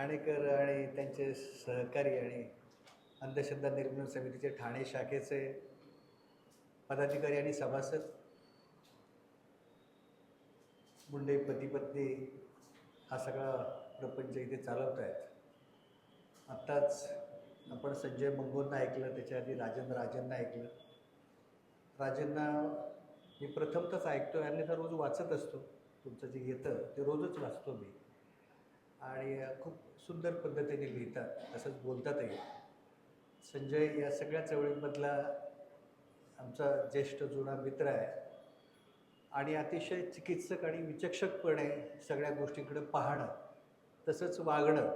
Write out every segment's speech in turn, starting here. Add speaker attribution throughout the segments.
Speaker 1: ठाणेकर आणि त्यांचे सहकारी आणि अंधश्रद्धा निर्मूलन समितीचे ठाणे शाखेचे पदाधिकारी आणि सभासद मुंडे पती पत्नी हा सगळा प्रपंच इथे चालवत आहेत आत्ताच आपण संजय मंगोंना ऐकलं त्याच्या आधी राजेंद्र राजेंना ऐकलं. राजेंना मी प्रथमतच ऐकतो आणि तर रोज वाचत असतो. तुमचं जे येतं ते रोजच वाचतो मी. आणि खूप सुंदर पद्धतीने लिहितात तसंच बोलतातही. संजय या सगळ्या चळवळीमधला आमचा ज्येष्ठ जुना मित्र आहे. आणि अतिशय चिकित्सक आणि विचक्षकपणे सगळ्या गोष्टींकडे पाहणं तसंच वागणं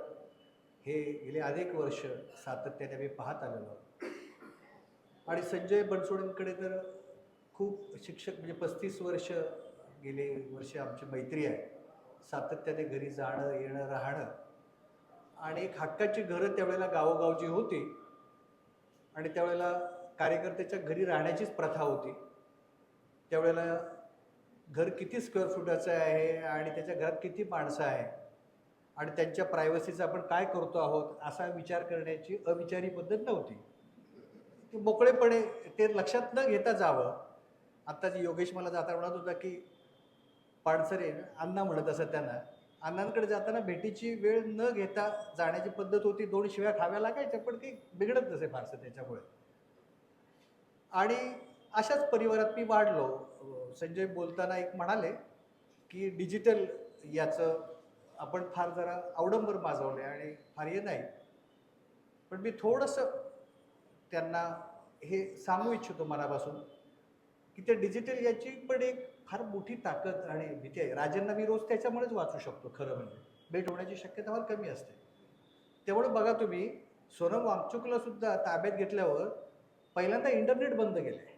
Speaker 1: हे गेले अनेक वर्ष सातत्याने मी पाहत आलेलो आणि संजय बनसोडेंकडे तर खूप शिक्षक म्हणजे पस्तीस वर्ष गेले वर्ष आमची मैत्री आहे. सातत्याने घरी जाणं येणं राहणं. आणि एक हक्काची घरं त्यावेळेला गावोगावची होती. आणि त्यावेळेला कार्यकर्त्याच्या घरी राहण्याचीच प्रथा होती. त्यावेळेला घर किती स्क्वेअर फुटाचं आहे आणि त्याच्या घरात किती माणसं आहे? आणि त्यांच्या प्रायव्हसीचा आपण काय करतो आहोत? असा विचार करण्याची अविचारी पद्धत नव्हती. ती मोकळेपणे ते लक्षात न घेता जावं. आत्ताच योगेश मला जाता म्हणत होता की पाडसरे अण्णा म्हणत असत त्यांना. अण्णांकडे जाताना भेटीची वेळ न घेता जाण्याची पद्धत होती. दोन शिव्या खाव्या लागायच्या पण काही बिघडत नसे फारसं त्याच्यामुळे. आणि अशाच परिवारात मी वाढलो. संजय बोलताना एक म्हणाले की डिजिटल याचं आपण फार जरा अवडंबर माजवले आणि फार हे नाही. पण मी थोडंसं त्यांना हे सांगू इच्छितो मनापासून की ते डिजिटल याची पण एक फार मोठी ताकद आणि भीती आहे. राजांना मी रोज त्याच्यामुळेच वाचू शकतो खरं म्हणजे. भेट होण्याची शक्यता फार कमी असते. तेवढं बघा तुम्ही सोनम वांगचुकला सुद्धा ताब्यात घेतल्यावर पहिल्यांदा इंटरनेट बंद केलं आहे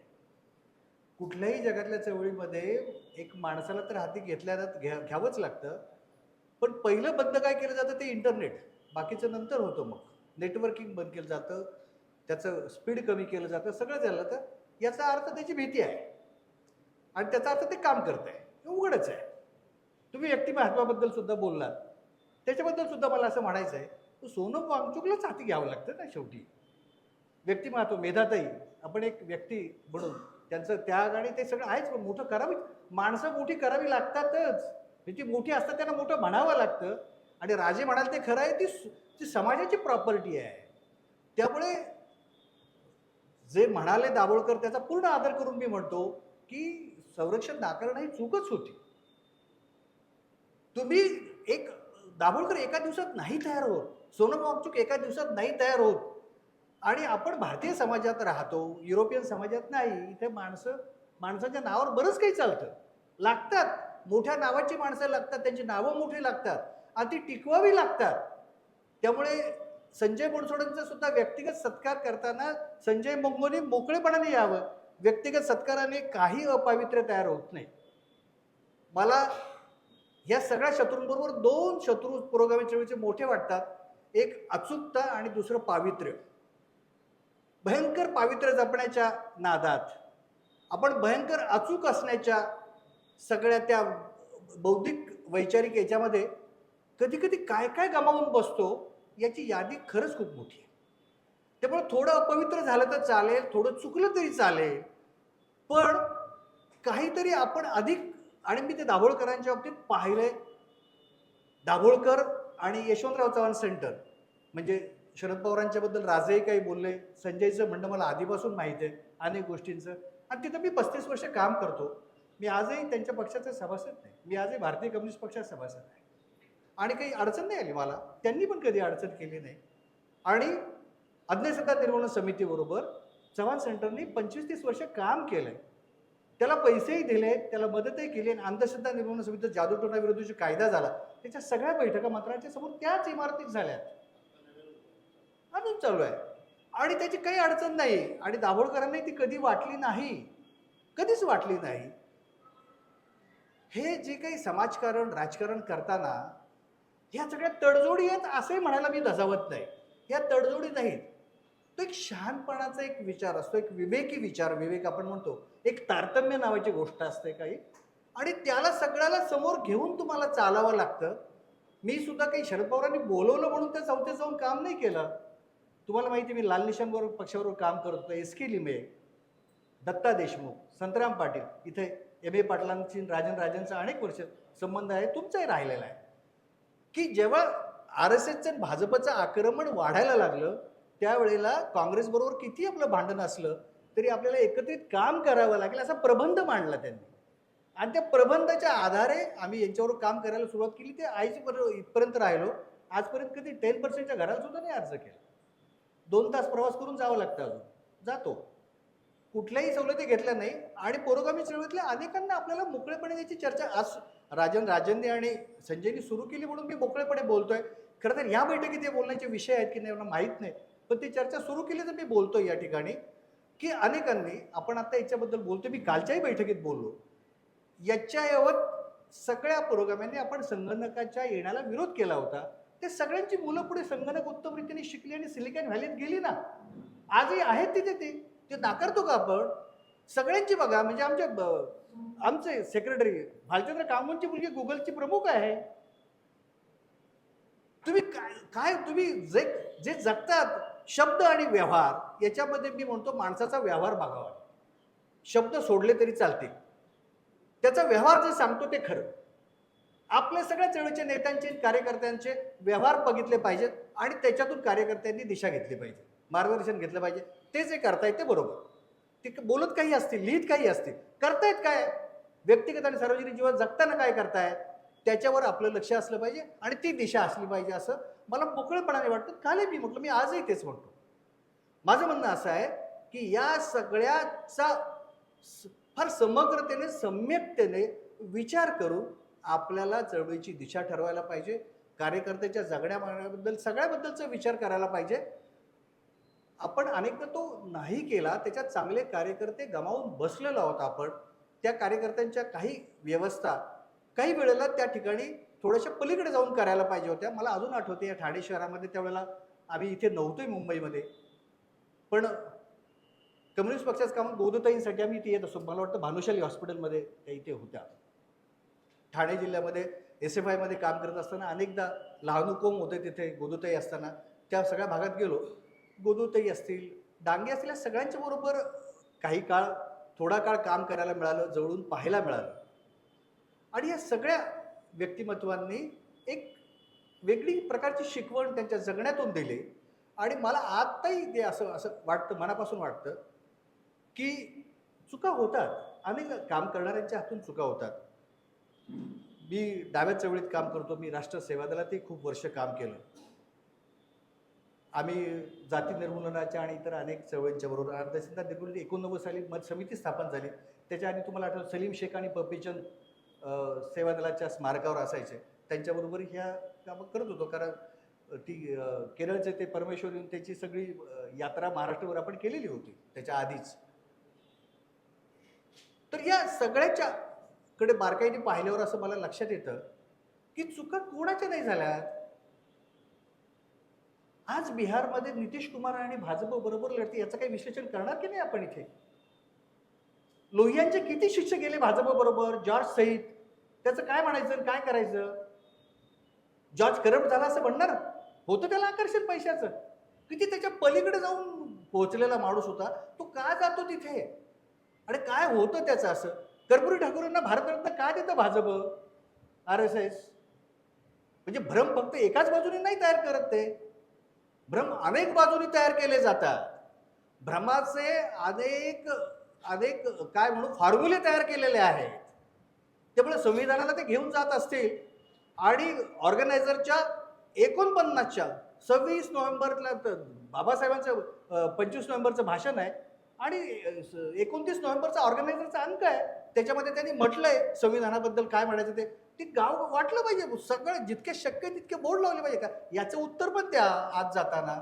Speaker 1: कुठल्याही जगातल्या चळवळीमध्ये एक माणसाला तर हाती घेतल्या घ्या घ्यावंच लागतं. पण पहिलं बंद काय केलं जातं? ते इंटरनेट. बाकीचं नंतर होतं मग. नेटवर्किंग बंद केलं जातं. त्याचं स्पीड कमी केलं जातं. सगळं झालं तर याचा अर्थ त्याची भीती आहे. आणि त्याचा अर्थ ते काम करत आहे हे उघडच आहे. तुम्ही व्यक्तिमत्वाबद्दल सुद्धा बोललात. त्याच्याबद्दल सुद्धा मला असं म्हणायचं आहे तर सोनम वांगचुकलाच हाती घ्यावं लागतं ना शेवटी. व्यक्तिमत्व मेधाताई आपण एक व्यक्ती म्हणून त्यांचं त्याग आणि ते सगळं आहेच पण मोठं करावी माणसं मोठी करावी लागतातच. म्हणजे त्याची मोठी असतात त्यांना मोठं म्हणावं लागतं. आणि राजे म्हणाल ते खरं आहे ती ती समाजाची प्रॉपर्टी आहे. त्यामुळे जे म्हणाले दाभोळकर त्याचा पूर्ण आदर करून मी म्हणतो की संरक्षण नाकारणं ही चूकच होती. तुम्ही एक दाभोळकर एका दिवसात नाही तयार होत. सोनम वागचूक एका दिवसात नाही तयार होत. आणि आपण भारतीय समाजात राहतो युरोपियन समाजात नाही. इथे माणसं माणसाच्या नावावर बरंच काही चालतं. लागतात. मोठ्या नावाची माणसं लागतात. त्यांची नावं मोठी लागतात. आणि ती टिकवावी लागतात. त्यामुळे संजय बनसोडेंचा सुद्धा व्यक्तिगत सत्कार करताना संजय मंगोनी मोकळेपणाने यावं. व्यक्तिगत सत्काराने काही अपावित्र्य तयार होत नाही. मला या सगळ्या शत्रूंबरोबर दोन शत्रू पुरोगामी चळवळीचे मोठे वाटतात. एक अचूकता आणि दुसरं पावित्र्य. भयंकर पावित्र्य जपण्याच्या नादात आपण भयंकर अचूक असण्याच्या सगळ्या त्या बौद्धिक वैचारिक याच्यामध्ये कधी कधी काय काय गमावून बसतो याची यादी खरंच खूप मोठी आहे. त्यामुळे थोडं अपवित्र झालं तर चालेल थोडं चुकलं तरी चालेल. पण काहीतरी आपण अधिक आणि मी ते दाभोळकरांच्या बाबतीत पाहिलंय. दाभोळकर आणि यशवंतराव चव्हाण सेंटर. म्हणजे शरद पवारांच्याबद्दल राजेही काही बोलले. संजयचं म्हणणं मला आधीपासून माहीत आहे अनेक गोष्टींचं. आणि तिथं मी पस्तीस वर्ष काम करतो. मी आजही त्यांच्या पक्षाचा सभासद नाही. मी आजही भारतीय कम्युनिस्ट पक्षात सभासद आहे. आणि काही अडचण नाही आली मला. त्यांनी पण कधी अडचण केली नाही. आणि अज्ञश्रद्धा निर्मूलन समितीबरोबर चव्हाण सेंटरनी पंचवीस तीस वर्ष काम केलं आहे त्याला पैसेही दिले त्याला मदतही केली आणि अंधश्रद्धा निर्मूलन समितीचा जादूटोना जो कायदा झाला त्याच्या सगळ्या बैठका मंत्र्यांच्या समोर त्याच इमारतीत झाल्या. अजून चालू आहे. आणि त्याची काही अडचण नाही. आणि दाभोळकरांनी ती कधी वाटली नाही. कधीच वाटली नाही. हे जे काही समाजकारण राजकारण करताना ह्या सगळ्या तडजोडी आहेत असंही म्हणायला मी धजावत नाही. ह्या तडजोडी नाहीत. तो एक शहाणपणाचा एक विचार असतो एक विवेकी विचार विवेक आपण म्हणतो. एक तारतम्य नावाची गोष्ट असते काही. आणि त्याला सगळ्याला समोर घेऊन तुम्हाला चालावं लागतं. मी सुद्धा काही शरद पवारांनी बोलवलं म्हणून त्या चौथ्यात जाऊन काम नाही केलं. तुम्हाला माहिती मी लाल निशांबरोबर पक्षाबरोबर काम करत होतो एस के लिमे दत्ता देशमुख संतराम पाटील. इथे एम ए पाटलांची राजन राजांचा अनेक वर्ष संबंध आहे तुमचाही राहिलेला आहे. की जेव्हा आर एस एसचं भाजपचं आक्रमण वाढायला लागलं त्यावेळेला काँग्रेसबरोबर किती आपलं भांडण असलं तरी आपल्याला एकत्रित काम करावं लागेल असा प्रबंध मांडला त्यांनी. आणि त्या प्रबंधाच्या आधारे आम्ही यांच्यावर काम करायला सुरुवात केली. ते आईची इथपर्यंत राहिलो. आजपर्यंत कधी टेन पर्सेंटच्या घराला सुद्धा नाही अर्ज केला. दोन तास प्रवास करून जावं लागतं अजून. जातो. कुठल्याही सवलती घेतल्या नाही. आणि पुरोगामी चळवळीतल्या अनेकांना आपल्याला मोकळेपणे याची चर्चा आज राजन राजनने आणि संजयनी सुरू केली म्हणून मी मोकळेपणे बोलतोय. खरं तर या बैठकीत हे बोलण्याचे विषय आहेत की नाही मला माहीत नाही. पण ती चर्चा सुरू केली तर मी बोलतो या ठिकाणी की अनेकांनी आपण आता याच्याबद्दल बोलतोय मी कालच्याही बैठकीत बोललो याच्या यावत सगळ्या पुरोगाम्यांनी आपण संगणकाच्या येण्याला विरोध केला होता. ते सगळ्यांची मुलं पुढे संगणक उत्तम रीतीने शिकली आणि सिलिकॉन व्हॅलीत गेली ना. आजही आहेत तिथे ते. ते नाकारतो का आपण? सगळ्यांची बघा म्हणजे आमच्या आमचे सेक्रेटरी भालचंद्र कामोंची मुलगी गुगलची प्रमुख आहे. तुम्ही काय काय तुम्ही जे जे जगतात शब्द आणि व्यवहार याच्यामध्ये मी म्हणतो माणसाचा व्यवहार बघावा. शब्द सोडले तरी चालतील. त्याचा व्यवहार जे सांगतो ते खरं. आपल्या सगळ्या चळवळीच्या नेत्यांचे कार्यकर्त्यांचे व्यवहार बघितले पाहिजेत आणि त्याच्यातून कार्यकर्त्यांनी दिशा घेतली पाहिजे. मार्गदर्शन घेतलं पाहिजे. ते जे करतायत ते बरोबर. ते बोलत काही असतील लिहित काही असतील करतायत काय? व्यक्तिगत आणि सार्वजनिक जीवन जगताना काय करतायत? त्याच्यावर आपलं लक्ष असलं पाहिजे आणि ती दिशा असली पाहिजे असं मला मोकळेपणाने वाटतं काले मी म्हटलं मी आजही तेच म्हणतो. माझं म्हणणं असं आहे की या सगळ्याचा स- फार समग्रतेने सम्यकतेने विचार करून आपल्याला चळवळीची दिशा ठरवायला पाहिजे कार्यकर्त्याच्या जगण्या मागण्याबद्दल सगळ्याबद्दलचा विचार करायला पाहिजे. आपण अनेकदा तो नाही केला त्याच्यात चांगले कार्यकर्ते गमावून बसलेलो आहोत आपण. त्या कार्यकर्त्यांच्या काही व्यवस्था काही वेळेला त्या ठिकाणी थोड्याशा पलीकडे जाऊन करायला पाहिजे होत्या. मला अजून आठवते या ठाणे शहरामध्ये त्यावेळेला आम्ही इथे नव्हतोय मुंबईमध्ये. पण कम्युनिस्ट पक्षाचं काम गोदताईंसाठी आम्ही इथे येत असतो. मला वाटतं भानुशाली हॉस्पिटलमध्ये त्या इथे होत्या. ठाणे जिल्ह्यामध्ये एस एफ आयमध्ये काम करत असताना अनेकदा लहानुकोम होते तिथे गोदुताई असताना. त्या सगळ्या भागात गेलो. गोदुताई असतील डांगे असतील या सगळ्यांच्या बरोबर काही काळ थोडा काळ काम करायला मिळालं जवळून पाहायला मिळालं. आणि या सगळ्या व्यक्तिमत्वांनी एक वेगळी प्रकारची शिकवण त्यांच्या जगण्यातून दिली. आणि मला आत्ताही ते असं असं वाटतं मनापासून वाटतं की चुका होतात. अनेक काम करणाऱ्यांच्या हातून चुका होतात. मी डाव्या चळवळीत काम करतो मी राष्ट्र सेवा दलातही खूप वर्ष काम केलं. आम्ही जाती निर्मूलनाच्या आणि इतर अनेक चळवळींच्या बरोबर अर्धसिंधा निर्मूलन एकोणनव्वद साली मत समिती स्थापन झाली. त्याच्या आधी तुम्हाला आठवतं सलीम शेख आणि बबीचंद सेवा दलाच्या स्मारकावर असायचे. त्यांच्याबरोबर ह्या कामं करत होतो. कारण ती केरळचे ते परमेश्वर येऊन त्याची सगळी यात्रा महाराष्ट्रभर आपण केलेली होती. त्याच्या आधीच. तर या सगळ्याच्या कडे बारकाईने पाहिल्यावर असं मला लक्षात येतं की चुका कोणाच्या नाही झाल्यात आज बिहारमध्ये नितीश कुमार आणि भाजप बरोबर लढते याचं काही विश्लेषण करणार की नाही आपण इथे? लोहियांचे किती शिष्य गेले भाजप बरोबर जॉर्ज सहित? त्याचं काय म्हणायचं आणि काय करायचं? जॉर्ज करप्ट झाला असं म्हणणार? होतं त्याला आकर्षण पैशाचं. किती त्याच्या पलीकडे जाऊन पोहोचलेला माणूस होता तो का जातो तिथे? आणि काय होतं त्याचं असं? कर्पुरी ठाकूरांना भारतरत्न का देतं भाजप? R S S. म्हणजे भ्रम फक्त एकाच बाजूने नाही तयार करत ते. भ्रम अनेक बाजूने तयार केले जातात. भ्रमाचे अनेक अनेक काय म्हणू फॉर्म्युले तयार केलेले आहेत. त्यामुळे संविधानाला ते घेऊन जात असतील. आणि ऑर्गनायझरच्या एकोणपन्नासच्या सव्वीस नोव्हेंबरला बाबासाहेबांचं पंचवीस नोव्हेंबरचं भाषण आहे. आणि एकोणतीस नोव्हेंबरचा ऑर्गनायझरचा अंक आहे. त्याच्यामध्ये त्यांनी म्हटलंय संविधानाबद्दल काय म्हणायचं ते. ते गाव वाटलं पाहिजे. सगळं जितके शक्य तितके बोर्ड लावले पाहिजे का? याचं उत्तर पण त्या आज जाताना.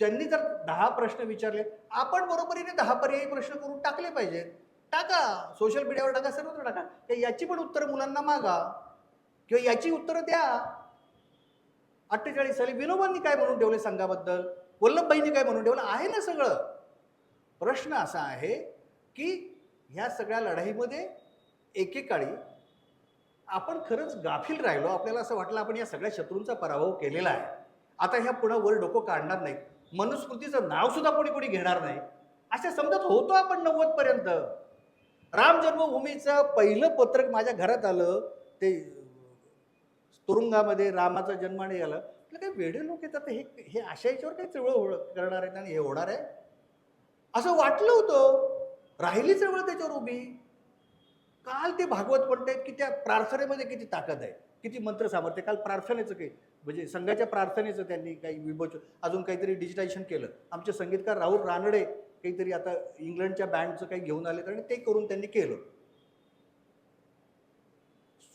Speaker 1: त्यांनी जर दहा प्रश्न विचारले आपण बरोबरीने दहा पर्यायी प्रश्न करून टाकले पाहिजेत. टाका. सोशल मीडियावर टाका सर्वत्र टाका. तर याची पण उत्तरं मुलांना मागा. किंवा याची उत्तरं द्या. अठ्ठेचाळीस साली विनोबांनी काय म्हणून ठेवले संघाबद्दल? वल्लभभाईंनी काय म्हणून ठेवलं? आहे ना सगळं. प्रश्न असा आहे की ह्या सगळ्या लढाईमध्ये एकेकाळी आपण खरंच गाफील राहिलो. आपल्याला असं वाटलं आपण या सगळ्या शत्रूंचा पराभव केलेला आहे. आता ह्या पुन्हा वर डोकं काढणार नाही मनुस्मृतीचं नावसुद्धा कोणी कोणी घेणार नाही. अशा समजत होतो आपण नव्वदपर्यंत राम जन्मभूमीचं पहिलं पत्रक माझ्या घरात आलं. ते तुरुंगामध्ये रामाचा जन्म आणि आलं म्हटलं काही वेडे लोक येतात हे हे अशा याच्यावर काही चळवळ हो- करणार आहेत आणि हे होणार आहे? असं वाटलं होतं. राहिली चळवळ त्याच्यावर उभी. काल ते भागवत म्हणतायत की त्या प्रार्थनेमध्ये किती ताकद आहे किती मंत्र सामर्थ्य. काल प्रार्थनेचं काही म्हणजे संघाच्या प्रार्थनेचं त्यांनी काही विभोच अजून काहीतरी डिजिटायझेशन केलं. आमचे संगीतकार राहुल रानडे काहीतरी आता इंग्लंडच्या बँडचं काही घेऊन आले आणि ते करून त्यांनी केलं.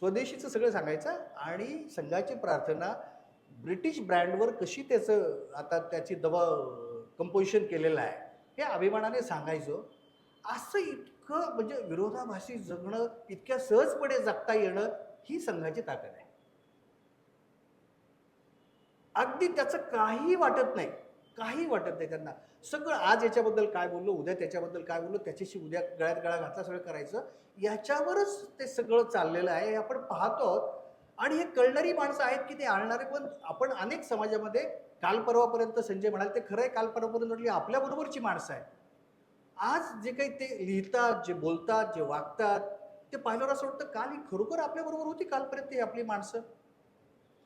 Speaker 1: स्वदेशीचं सगळं सांगायचं आणि संघाची प्रार्थना ब्रिटिश ब्रँडवर कशी त्याचं आता त्याची दबा कंपोजिशन केलेलं आहे हे अभिमानाने सांगायचं. असं इतकं म्हणजे विरोधाभासी जगणं इतक्या सहजपणे जगता येणं ही संघाची ताकद आहे. अगदी त्याचं काही वाटत नाही. काही वाटत नाही त्यांना. सगळं आज याच्याबद्दल काय बोललो उद्या त्याच्याबद्दल काय बोललो त्याच्याशी उद्या गळ्यात गळा घातला सगळं करायचं. याच्यावरच ते सगळं चाललेलं आहे हे आपण पाहतो. आहोत. आणि हे कळणारी माणसं आहेत की ते आणणारे पण आपण अनेक समाजामध्ये काल परवापर्यंत संजय म्हणाल ते खरं आहे काल परवापर्यंत म्हटली आपल्याबरोबरची माणसं आहेत. आज जे काही ते लिहितात जे बोलतात जे वागतात ते पाहिल्यावर असं वाटतं काल ही खरोखर आपल्याबरोबर होती कालपर्यंत ही आपली माणसं?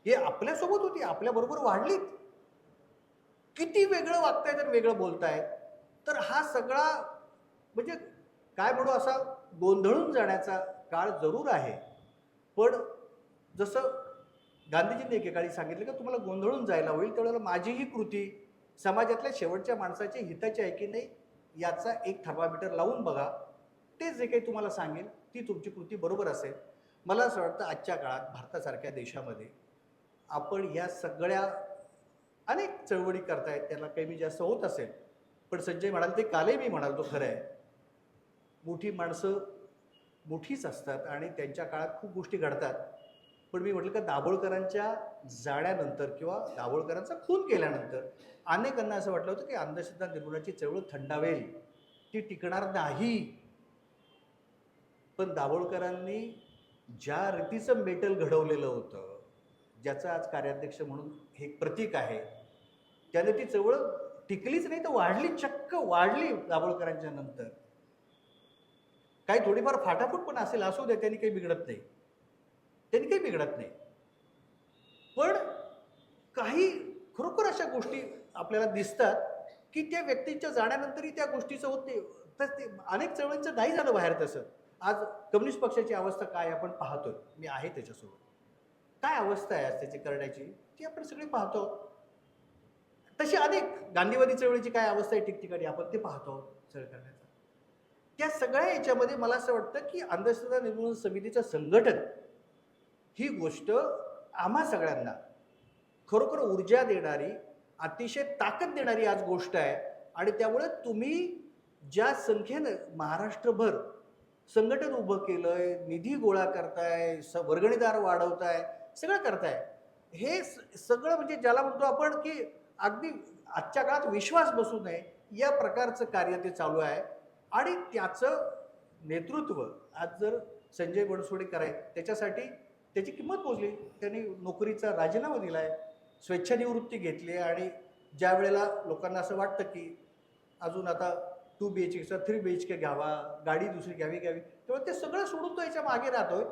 Speaker 1: हे आपल्यासोबत होती आपल्याबरोबर वाढलीत. किती वेगळं वागताय तर वेगळं बोलताय. तर हा सगळा म्हणजे काय म्हणू असा गोंधळून जाण्याचा काळ जरूर आहे. पण जसं गांधीजींनी एकेकाळी सांगितलं की तुम्हाला गोंधळून जायला होईल त्यावेळेला माझीही कृती समाजातल्या शेवटच्या माणसाची हिताची आहे की नाही याचा एक थर्मामीटर लावून बघा. ते जे काही तुम्हाला सांगेल ती तुमची कृती बरोबर असेल. मला असं वाटतं आजच्या काळात भारतासारख्या देशामध्ये आपण या सगळ्या अनेक चळवळी करतायत त्याला कमी जास्त होत असेल. पण संजय म्हणाल ते कालही मी म्हणाल तो खरं आहे. मोठी माणसं मोठीच असतात आणि त्यांच्या काळात खूप गोष्टी घडतात. पण मी म्हटलं का दाभोळकरांच्या जाण्यानंतर किंवा दाभोळकरांचा खून केल्यानंतर अनेकांना असं वाटलं होतं की अंधश्रद्धा निर्मूलनाची चळवळ थंडावेल. ती टिकणार नाही. पण दाभोळकरांनी ज्या रीतीचं मेटल घडवलेलं होतं ज्याचं आज कार्याध्यक्ष म्हणून हे प्रतीक आहे त्याने ती चळवळ टिकलीच नाही तर वाढली चक्क वाढली दाभोळकरांच्या नंतर. काही थोडीफार फाटाफूट पण असेल असू दे त्यांनी काही बिघडत नाही. त्यांनी काही बिघडत नाही. पण काही खरोखर अशा गोष्टी आपल्याला दिसतात की त्या व्यक्तींच्या जाण्यानंतरही त्या गोष्टीचं होत. नाही तर ते अनेक चळवळींचं नाही झालं बाहेर तसं. आज कम्युनिस्ट पक्षाची अवस्था काय आपण पाहतोय. मी आहे त्याच्यासोबत. काय अवस्था आहे आज त्याची करण्याची? ती आपण सगळी पाहतो. तशी अनेक गांधीवादी चळवळीची काय अवस्था आहे ठिकठिकाणी? आपण ते पाहतो सगळं करण्याचा. त्या सगळ्या याच्यामध्ये मला असं वाटतं की अंधश्रद्धा निर्मूलन समितीचं संघटन ही गोष्ट आम्हा सगळ्यांना खरोखर ऊर्जा देणारी अतिशय ताकद देणारी आज गोष्ट आहे. आणि त्यामुळे तुम्ही ज्या संख्येनं महाराष्ट्रभर संघटन उभं केलं आहे निधी गोळा करताय स वर्गणीदार वाढवताय सगळं करताय हे स- सगळं म्हणजे ज्याला म्हणतो आपण की अगदी आजच्या काळात विश्वास बसू नये या प्रकारचं कार्य ते चालू आहे. आणि त्याचं नेतृत्व आज जर संजय बनसोडे कराय त्याच्यासाठी त्याची किंमत मोजली. त्यांनी नोकरीचा राजीनामा दिला आहे स्वेच्छानिवृत्ती घेतली आहे आणि ज्या वेळेला लोकांना असं वाटतं की अजून आता टू बी एच केचा थ्री बी एच के घ्यावा गाडी दुसरी घ्यावी घ्यावी तेव्हा ते सगळं सोडून तो याच्या मागे राहतोय.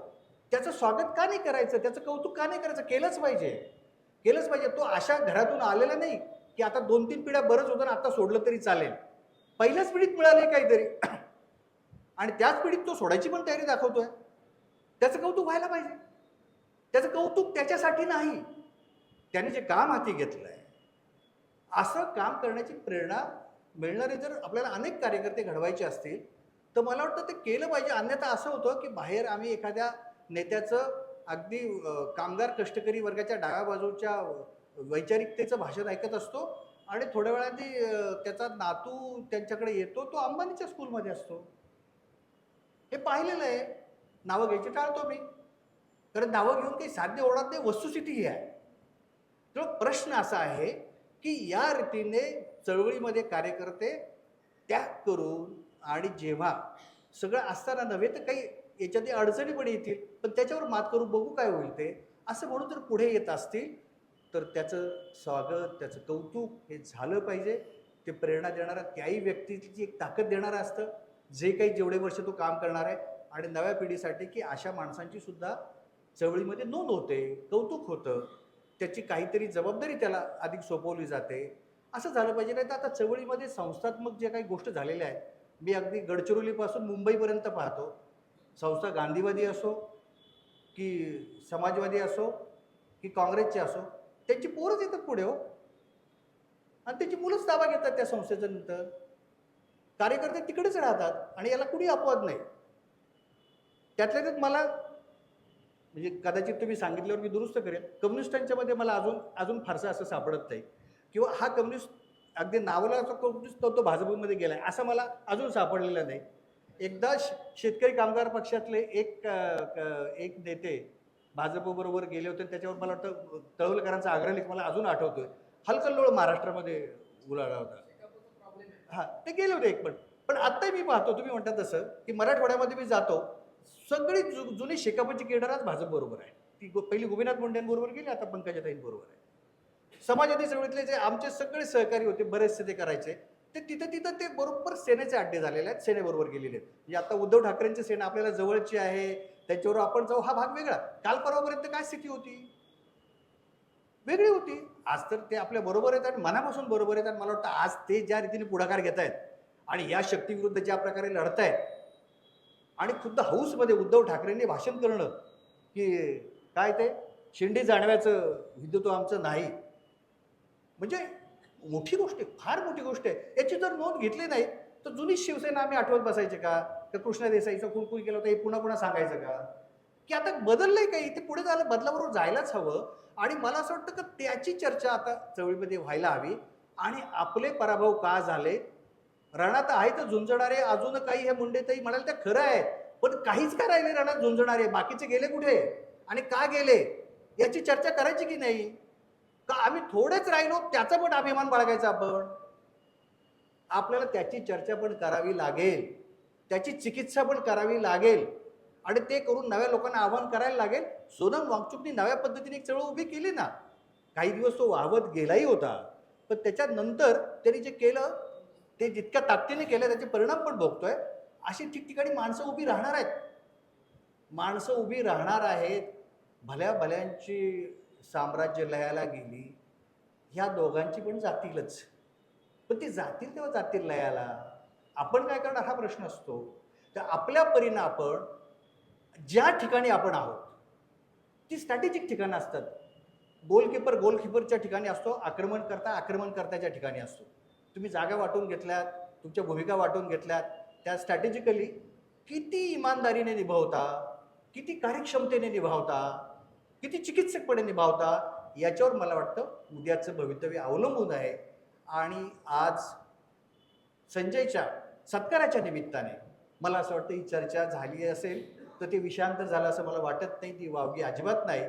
Speaker 1: त्याचं स्वागत का नाही करायचं? त्याचं कौतुक का नाही करायचं? केलंच पाहिजे. केलंच पाहिजे. तो अशा घरातून आलेला नाही की आता दोन तीन पिढ्या बरंच होतं ना आता सोडलं तरी चालेल. पहिल्याच पिढीत मिळाले काहीतरी. आणि त्याच पिढीत तो सोडायची पण तयारी दाखवतोय. त्याचं कौतुक व्हायला पाहिजे. त्याचं कौतुक त्याच्यासाठी नाही. त्याने जे काम हाती घेतलं आहे असं काम करण्याची प्रेरणा मिळणारे जर आपल्याला अनेक कार्यकर्ते घडवायचे असतील तर मला वाटतं ते केलं पाहिजे. अन्यथा असं होतं की बाहेर आम्ही एखाद्या नेत्याचं अगदी कामगार कष्टकरी वर्गाच्या डाव्या बाजूच्या वैचारिकतेचं भाषण ऐकत असतो आणि थोड्या वेळाने त्याचा नातू त्यांच्याकडे येतो तो अंबानीच्या स्कूलमध्ये असतो. हे पाहिलेलं आहे. नावं घ्यायची टाळतो मी. कारण नावं घेऊन काही साध्य होणार नाही वस्तुस्थिती ही आहे. तर प्रश्न असा आहे की या रीतीने चळवळीमध्ये कार्यकर्ते त्याग करून आणि जेव्हा सगळं असताना नव्हे तर काही याच्यात अडचणी पण येतील पण त्याच्यावर मात करून बघू काय होईल ते. असं म्हणून जर पुढे येत असतील तर त्याचं स्वागत त्याचं कौतुक हे झालं पाहिजे. ते प्रेरणा देणारा त्याही व्यक्तीची एक ताकद देणारं असतं. जे काही जेवढे वर्ष तो काम करणार आहे आणि नव्या पिढीसाठी की अशा माणसांची सुद्धा चळवळीमध्ये नोंद होते कौतुक होतं. त्याची काहीतरी जबाबदारी त्याला अधिक सोपवली जाते. असं झालं पाहिजे नाही तर आता चळवळीमध्ये संस्थात्मक जे काही गोष्ट झालेल्या आहेत मी अगदी गडचिरोलीपासून मुंबईपर्यंत पाहतो. संस्था गांधीवादी असो की समाजवादी असो की काँग्रेसचे असो त्यांची पोरंच येतात पुढे हो. आणि त्याची मुलंच ताबा घेतात त्या संस्थेचं नंतर कार्यकर्ते तिकडेच राहतात आणि याला कुणी अपवाद नाही. त्यातल्या त्यात मला म्हणजे कदाचित तुम्ही सांगितल्यावर मी दुरुस्त करेन. कम्युनिस्टांच्या मध्ये मला अजून अजून फारसं असं सापडत नाही. किंवा हा कम्युनिस्ट अगदी नावला कम्युनिस्ट तो तो भाजपमध्ये आहे असं मला अजून सापडलेला नाही. एकदा श- शेतकरी कामगार पक्षातले एक एक नेते भाजपबरोबर गेले होते त्याच्यावर मला वाटतं तळवलकरांचा लेख मला अजून आठवतोय. हलकल्लोळ महाराष्ट्रामध्ये उलाढा होता. हां ते गेले होते एक पण. पण आत्ताही मी पाहतो तुम्ही म्हणता तसं की मराठवाड्यामध्ये मी जातो सगळी जु जुनी शेकापची केडर आज भाजपबरोबर आहे. ती गो- पहिली गोपीनाथ मुंडेंबरोबर गेली आता पंकजाताईंबरोबर आहे. समाजवादी चळवळीतले जे आमचे सगळे सहकारी होते बरेचसे ते करायचे. ते तिथं तिथं ते बरोबर सेनेचे अड्डे झालेले आहेत सेनेबरोबर गेलेले आहेत. म्हणजे आता उद्धव ठाकरेंची सेना आपल्याला जवळची आहे त्याच्यावर आपण जाऊ हा भाग वेगळा. काल परवापर्यंत काय स्थिती होती? वेगळी होती. आज तर ते आपल्या बरोबर आहेत आणि मनापासून बरोबर आहेत आणि मला वाटतं आज ते ज्या रीतीने पुढाकार घेत आहेत आणि या शक्तीविरुद्ध ज्या प्रकारे लढतायत आणि खुद्द हाऊसमध्ये उद्धव ठाकरेंनी भाषण करणं की काय ते? शिंदे जाणव्याचं हिंदुत्व आमचं नाही. म्हणजे मोठी गोष्ट आहे फार मोठी गोष्ट आहे. याची जर नोंद घेतली नाही तर जुनी शिवसेना आम्ही आठवत बसायचे का? तर कृष्णा देसाईचं कुलकुल केलं होतं हे पुन्हा पुन्हा सांगायचं का? की आता बदललंय काही ते पुढे झालं बदलाबरोबर जायलाच हवं. आणि मला असं वाटतं की त्याची चर्चा आता चळवळीमध्ये व्हायला हवी. आणि आपले पराभव का झाले? रणात आहे तर झुंजणारे अजून काही हे मुंडेताई म्हणाल त्या खरं आहे पण काहीच का राहिले रणात झुंजणारे. बाकीचे गेले कुठे? आणि का गेले? याची चर्चा करायची की नाही? का आम्ही थोडेच राहिलो त्याचा पण अभिमान बाळगायचा आपण. आपल्याला त्याची चर्चा पण करावी लागेल. त्याची चिकित्सा पण करावी लागेल. आणि ते करून नव्या लोकांना आव्हान करायला लागेल. सोनम वांगचुकनी नव्या पद्धतीने एक चळवळ उभी केली ना काही दिवस तो वाहवत गेलाही होता. पण त्याच्यानंतर त्यांनी जे केलं ते जितक्या ताकदीने केलं त्याचे परिणाम पण भोगतोय. अशी ठिकठिकाणी माणसं उभी राहणार आहेत. माणसं उभी राहणार आहेत. भल्या भल्यांची साम्राज्य लयाला गेली ह्या दोघांची पण जातीलच. पण ती जातील तेव्हा जातील लयाला आपण काय करणार? हा प्रश्न असतो. तर आपल्या परीनं आपण ज्या ठिकाणी आपण आहोत ती स्ट्रॅटेजिक ठिकाणं असतात. गोलकीपर गोलकीपरच्या ठिकाणी असतो आक्रमण करता आक्रमणकर्त्याच्या ठिकाणी असतो. तुम्ही जागा वाटून घेतल्यात तुमच्या भूमिका वाटून घेतल्यात त्या स्ट्रॅटेजिकली किती इमानदारीने निभावता किती कार्यक्षमतेने निभावता किती चिकित्सकपणे निभावता याच्यावर मला वाटतं उद्याचं भवितव्य अवलंबून आहे. आणि आज संजयच्या सत्काराच्या निमित्ताने मला असं वाटतं ही चर्चा झाली असेल तर ती विषयांतर झालं असं मला वाटत नाही ती व्हावी अजिबात नाही.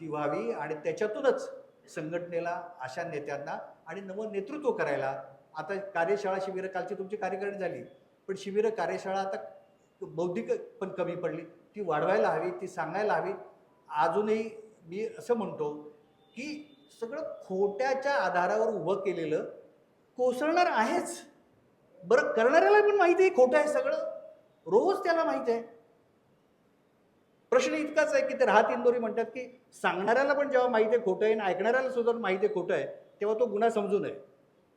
Speaker 1: ती व्हावी आणि त्याच्यातूनच संघटनेला अशा नेत्यांना आणि नवं नेतृत्व करायला. आता कार्यशाळा शिबिरं कालची तुमची कार्यकारिणी झाली पण शिबिरं कार्यशाळा आता बौद्धिक पण कमी पडली. ती वाढवायला हवी ती सांगायला हवी अजूनही मी असं म्हणतो की सगळं खोट्याच्या आधारावर उभं केलेलं कोसळणार आहेच. बरं करणाऱ्याला पण माहिती आहे खोटं आहे सगळं. रोज त्याला माहीत आहे. प्रश्न इतकाच आहे की ते राहत इंदोरी म्हणतात की सांगणाऱ्याला पण जेव्हा माहिती आहे खोटं आहे आणि ऐकणाऱ्याला सुद्धा माहिती आहे खोटं आहे तेव्हा तो गुन्हा समजून आहे.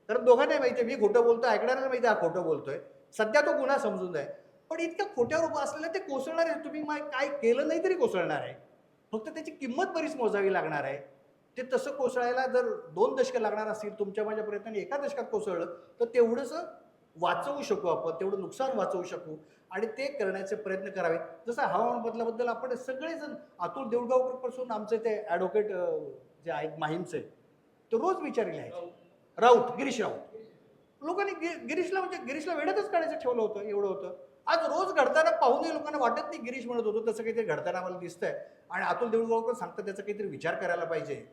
Speaker 1: कारण दोघांनाही माहिती आहे मी खोटं बोलतो ऐकणाऱ्याला माहिती आहे हा खोटं बोलतोय. सध्या तो गुन्हा समजून आहे. पण इतक्या खोट्यावर उभं असलेलं ते कोसळणार आहे. तुम्ही मा- काय केलं नाही तरी कोसळणार आहे. फक्त त्याची किंमत बरीच मोजावी लागणार आहे. ते तसं कोसळायला जर दोन दशकं लागणार असतील तुमच्या माझ्या प्रयत्नाने एका दशकात कोसळलं तर तेवढंसं वाचवू शकू आपण तेवढं नुकसान वाचवू शकू आणि ते करण्याचे प्रयत्न करावे. जसं हवामान बदलाबद्दल आपण सगळेजण अतुल देऊळगावकरपासून आमचे ते ॲडव्होकेट जे आहेत माहीमचे ते रोज विचारले आहेत. राऊत. गिरीश राऊत. लोकांनी गिर गिरीशला म्हणजे गिरीशला वेळेतच काढायचं ठेवलं होतं एवढं होतं. आज रोज घडताना पाहूनही लोकांना वाटत नाही गिरीश म्हणत होतो तसं काहीतरी घडताना मला दिसतंय. आणि अतुल देऊळगावकर सांगतात त्याचा काहीतरी विचार करायला पाहिजे.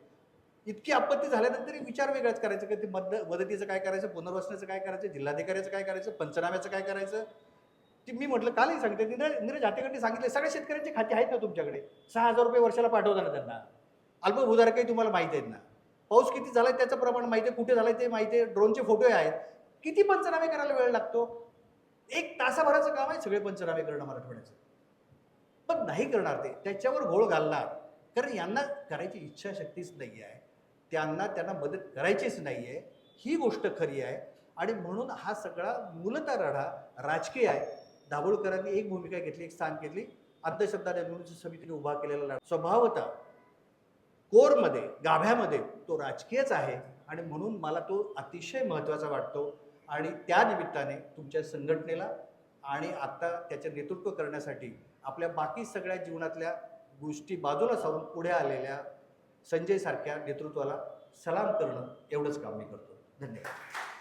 Speaker 1: इतकी आपत्ती झाल्यानंतर विचार वेगळाच करायचं की ते मद मदतीचं काय करायचं पुनर्वसनाचं काय करायचं जिल्हाधिकाऱ्याचं काय करायचं पंचनाम्याचं काय करायचं? ती मी म्हटलं कालही सांगते नीरज नीरज हातेकरने सांगितले सगळ्या शेतकऱ्यांचे खाती आहेत ना तुमच्याकडे? सहा हजार रुपये वर्षाला पाठवताना त्यांना. अल्पभूधारकही तुम्हाला माहिती आहेत ना. पाऊस किती झाला त्याचं प्रमाण माहिती आहे कुठे झालं ते माहिती आहे ड्रोनचे फोटो आहेत. किती पंचनामे करायला वेळ लागतो? एक तासाभराचं काम आहे सगळे पंचनामे करणं मराठवाड्याचं. पण नाही करणार ते. त्याच्यावर घोळ घालणार. कारण यांना करायची इच्छाशक्तीच नाही आहे. त्यांना त्यांना मदत करायचीच नाही आहे. ही गोष्ट खरी आहे. आणि म्हणून हा सगळा मूलतः लढा राजकीय आहे. दाभोळकरांनी एक भूमिका घेतली एक स्थान घेतली. अंधश्रद्धा निर्मूलन समितीने उभा केलेला लढा. स्वभावतः कोरमध्ये गाभ्यामध्ये तो राजकीयच आहे. आणि म्हणून मला तो अतिशय महत्त्वाचा वाटतो. आणि त्या निमित्ताने तुमच्या संघटनेला आणि आत्ता त्याचं नेतृत्व करण्यासाठी आपल्या बाकी सगळ्या जीवनातल्या गोष्टी बाजूला सारून पुढे आलेल्या संजयसारख्या नेतृत्वाला सलाम करणं एवढंच काम मी करतो. धन्यवाद.